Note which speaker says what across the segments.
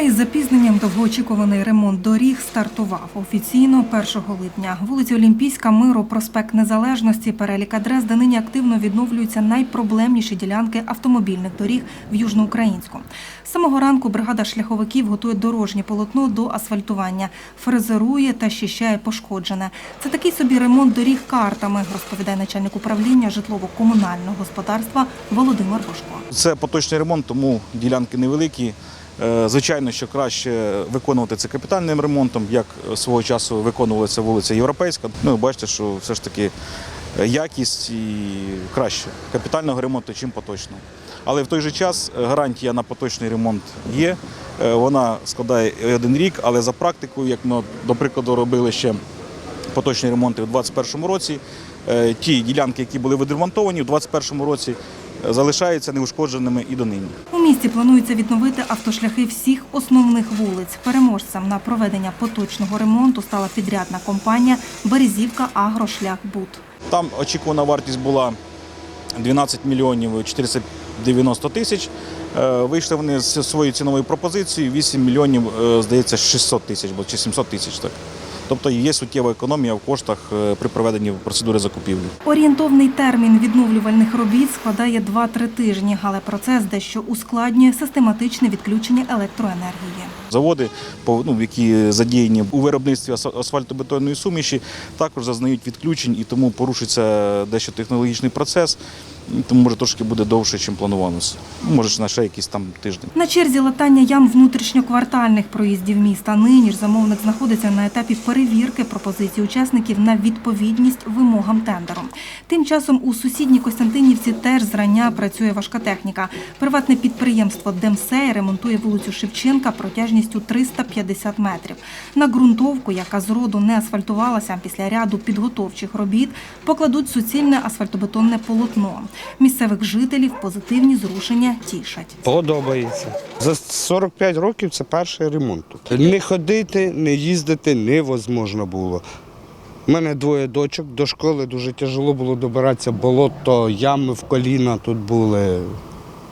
Speaker 1: Хоча із запізненням довгоочікуваний ремонт доріг стартував офіційно 1 липня. Вулиця Олімпійська, Миру, проспект Незалежності, перелік адрес, де нині активно відновлюються найпроблемніші ділянки автомобільних доріг в Южноукраїнську. З самого ранку бригада шляховиків готує дорожнє полотно до асфальтування, фрезерує та щищає пошкоджене. Це такий собі ремонт доріг картами, розповідає начальник управління житлово-комунального господарства Володимир Бошко.
Speaker 2: Це поточний ремонт, тому ділянки невеликі. Е, Звичайно, що краще виконувати це капітальним ремонтом, як свого часу виконувалася вулиця Європейська. Ну, бачите, що все ж таки е, якість і краще капітального ремонту, чим поточного. Але в той же час е, гарантія на поточний ремонт є. Вона складає один рік, але за практикою, як ми, до прикладу, робили ще поточні ремонти у 2021 році, ті ділянки, які були відремонтовані у 2021 році, залишаються неушкодженими і донині.
Speaker 1: У місті планується відновити автошляхи всіх основних вулиць. Переможцем на проведення поточного ремонту стала підрядна компанія Березівка Агрошлях-Буд.
Speaker 2: Там очікувана вартість була 12 мільйонів 490 тисяч. Е, Вийшли вони з своєю ціновою пропозицією 8 мільйонів, е, здається, 600 тисяч бо- чи 700 тисяч. Так. Тобто є суттєва економія в коштах е, при проведенні процедури закупівлі.
Speaker 1: Орієнтовний термін відновлювальних робіт складає 2-3 тижні, але процес дещо ускладнює систематичне відключення електроенергії.
Speaker 2: Заводи, ну, які задіяні у виробництві ас- асфальтобетонної суміші, також зазнають відключень і тому порушиться дещо технологічний процес, тому може трошки буде довше, ніж планувалося. Може, на ще якийсь там тиждень.
Speaker 1: На черзі латання ям внутрішньоквартальних проїздів міста. Нині ж замовник знаходиться на етапі перевірки пропозицій учасників на відповідність вимогам тендеру. Тим часом у сусідній Костянтинівці теж зрання працює важка техніка. Приватне підприємство Демсей ремонтує вулицю Шевченка протяжністю 350 метрів. На ґрунтовку, яка зроду не асфальтувалася після ряду підготовчих робіт, покладуть суцільне асфальтобетонне полотно. Місцевих жителів позитивні зрушення тішать.
Speaker 3: Подобається. За 45 років це перший ремонт. тут. Не ходити, не їздити невозможно було. У мене двоє дочок, до школи дуже тяжело було добиратися, болото, ями в коліна тут були.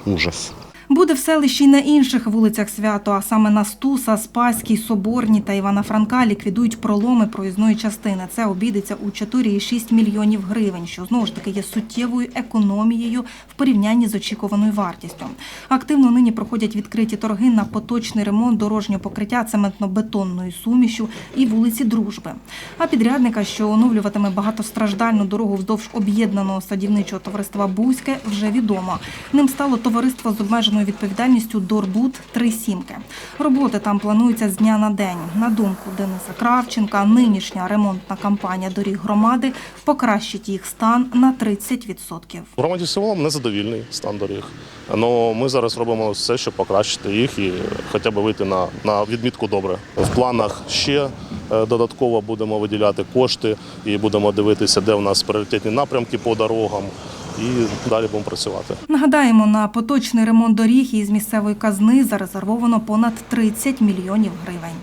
Speaker 3: Ужас.
Speaker 1: Буде в селищі й на інших вулицях свято, а саме на Стуса, Спаській, Соборній та Івана Франка ліквідують проломи проїзної частини. Це обійдеться у 4,6 мільйонів гривень, що знову ж таки є суттєвою економією в порівнянні з очікуваною вартістю. Активно нині проходять відкриті торги на поточний ремонт дорожнього покриття цементно-бетонною сумішю і вулиці Дружби. А підрядника, що оновлюватиме багатостраждальну дорогу вздовж об'єднаного садівничого товариства Бузьке, вже відомо. Ним стало товариство з обмеженою відповідальністю Дорбут Три сімки. Роботи там плануються з дня на день. На думку Дениса Кравченка, нинішня ремонтна кампанія доріг громади покращить їх стан на 30%.
Speaker 4: В громаді цілому незадовільний стан доріг. Але ми зараз робимо все, щоб покращити їх і хоча б вийти на, на відмітку добре. В планах ще е, додатково будемо виділяти кошти і будемо дивитися, де в нас пріоритетні напрямки по дорогам, і далі будемо працювати.
Speaker 1: Нагадаємо, на поточний ремонт доріг із місцевої казни зарезервовано понад 30 мільйонів гривень.